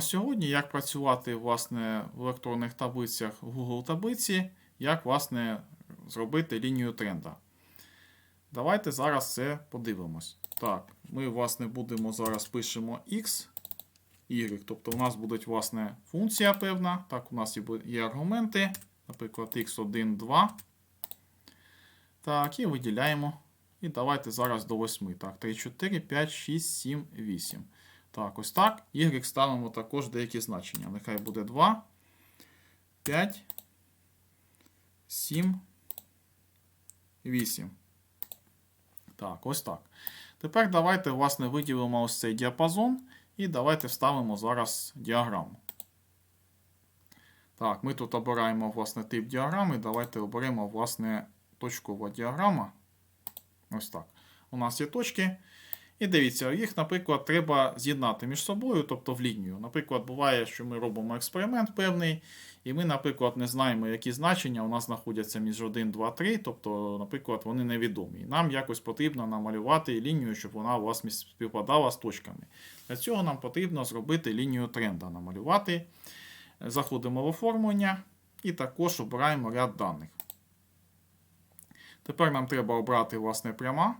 Сьогодні як працювати власне, в електронних таблицях в Google таблиці, як власне, зробити лінію тренда. Давайте зараз це подивимось. Так, ми власне будемо зараз пишемо X, Y, тобто у нас буде власне функція певна. Так, у нас є аргументи, наприклад, x1, 2. Так, і виділяємо. І давайте зараз до 8. Так, 3, 4, 5, 6, 7, 8. Так, ось так. Y ставимо також деякі значення. Нехай буде 2, 5, 7, 8. Так, ось так. Тепер давайте, власне, виділимо ось цей діапазон і давайте вставимо зараз діаграму. Так, ми тут обираємо власне тип діаграми. Давайте оберемо власне точкова діаграма. Ось так. У нас є точки. І дивіться, їх, наприклад, треба з'єднати між собою, тобто в лінію. Наприклад, буває, що ми робимо експеримент певний, і ми, наприклад, не знаємо, які значення у нас знаходяться між 1, 2, 3, тобто, наприклад, вони невідомі. Нам якось потрібно намалювати лінію, щоб вона у вас співпадала з точками. Для цього нам потрібно зробити лінію тренда, намалювати. Заходимо в оформлення і також обираємо ряд даних. Тепер нам треба обрати власне пряма.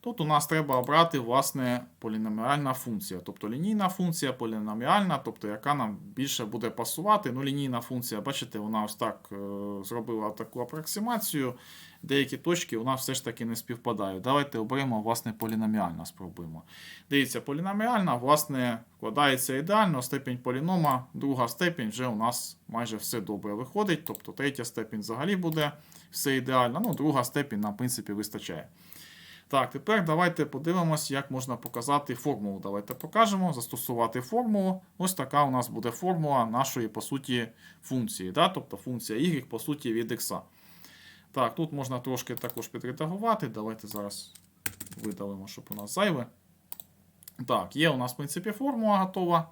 Тут у нас треба обрати власне поліноміальна функція, тобто лінійна функція, поліноміальна, тобто яка нам більше буде пасувати. Ну, лінійна функція, бачите, вона ось так е, зробила таку апроксимацію. Деякі точки у нас все ж таки не співпадають. Давайте оберемо власне поліноміальна, спробуємо. Дивіться, поліноміальна, власне, вкладається ідеально, степінь полінома, друга степінь вже у нас майже все добре виходить. Тобто третя степінь взагалі буде все ідеально. Ну, друга степінь нам, в принципі, вистачає. Так, тепер давайте подивимось, як можна показати формулу. Давайте покажемо, застосувати формулу. Ось така у нас буде формула нашої, по суті, функції. Да? Тобто функція y, по суті, від x. Так, тут можна трошки також підредагувати. Давайте зараз видалимо, щоб у нас зайве. Так, є у нас, в принципі, формула готова.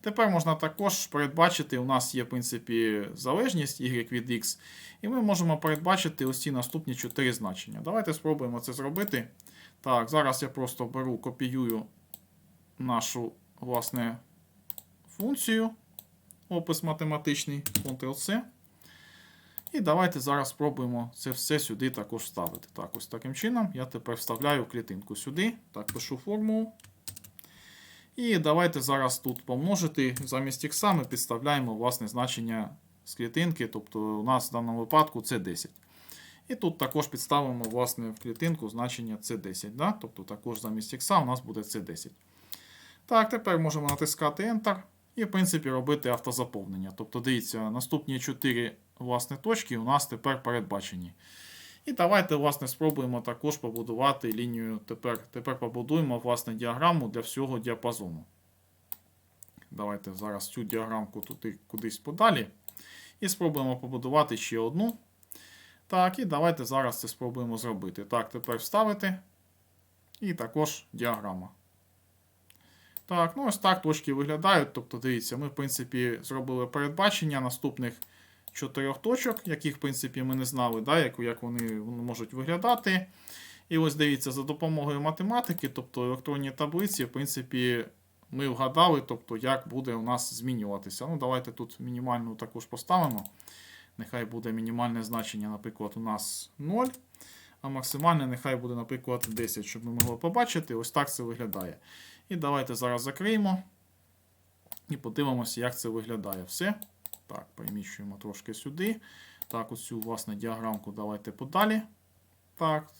Тепер можна також передбачити, у нас є, в принципі, залежність y від x, і ми можемо передбачити ось ці наступні 4 значення. Давайте спробуємо це зробити. Так, зараз я просто беру, копіюю нашу, власне, функцію, опис математичний, Ctrl-C. І давайте зараз спробуємо це все сюди також вставити. Так, ось таким чином я тепер вставляю клітинку сюди. Так, пишу формулу. І давайте зараз тут помножити. Замість х ми підставляємо власне значення з клітинки, тобто у нас в даному випадку це 10. І тут також підставимо власне, в клітинку значення C10. Да? Тобто також замість х у нас буде C10. Так, тепер можемо натискати Enter і, в принципі, робити автозаповнення. Тобто, дивіться, наступні 4 власне, точки у нас тепер передбачені. І давайте, власне, спробуємо також побудувати лінію. Тепер тепер побудуємо власне, діаграму для всього діапазону. Давайте зараз цю діаграмку туди кудись подалі. І спробуємо побудувати ще одну. Так, і давайте зараз це спробуємо зробити. Так, тепер вставити. І також діаграма. Так, ну ось так точки виглядають. Тобто, дивіться, ми, в принципі, зробили передбачення наступних чотирьох точок, яких, в принципі, ми не знали, да, як, як вони можуть виглядати. І ось дивіться, за допомогою математики, тобто електронні таблиці, в принципі, ми вгадали, тобто, як буде у нас змінюватися. Ну, давайте тут мінімальну також поставимо. Нехай буде мінімальне значення, наприклад, у нас 0. А максимальне нехай буде, наприклад, 10, щоб ми могли побачити. Ось так це виглядає. І давайте зараз закриємо. І подивимося, як це виглядає все. Так, переміщуємо трошки сюди. Так, оцю, власне, діаграмку давайте подалі. Так.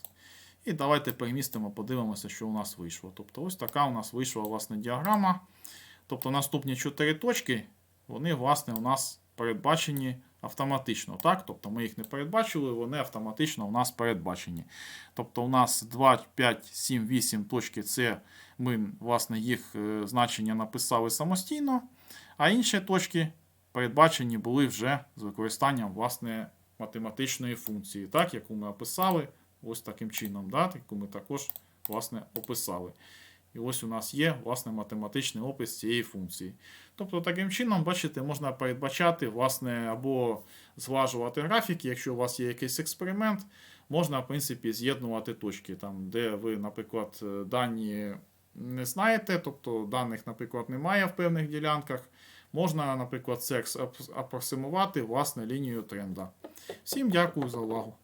І давайте перемістимо, подивимося, що у нас вийшло. Тобто, ось така у нас вийшла власне, діаграма. Тобто наступні 4 точки, вони, власне, у нас передбачені автоматично. Так? Тобто ми їх не передбачили, вони автоматично у нас передбачені. Тобто, у нас 2, 5, 7, 8 точки це ми, власне, їх е, значення написали самостійно, а інші точки передбачені були вже з використанням власне, математичної функції, так, яку ми описали ось таким чином, да, яку ми також власне, описали. І ось у нас є власне, математичний опис цієї функції. Тобто, таким чином, бачите, можна передбачати власне, або зважувати графіки, якщо у вас є якийсь експеримент, можна, в принципі, з'єднувати точки, там, де ви, наприклад, дані не знаєте, тобто даних, наприклад, немає в певних ділянках, можна, наприклад, секс ап- апроксимувати власне лінію тренда. Всім дякую за увагу.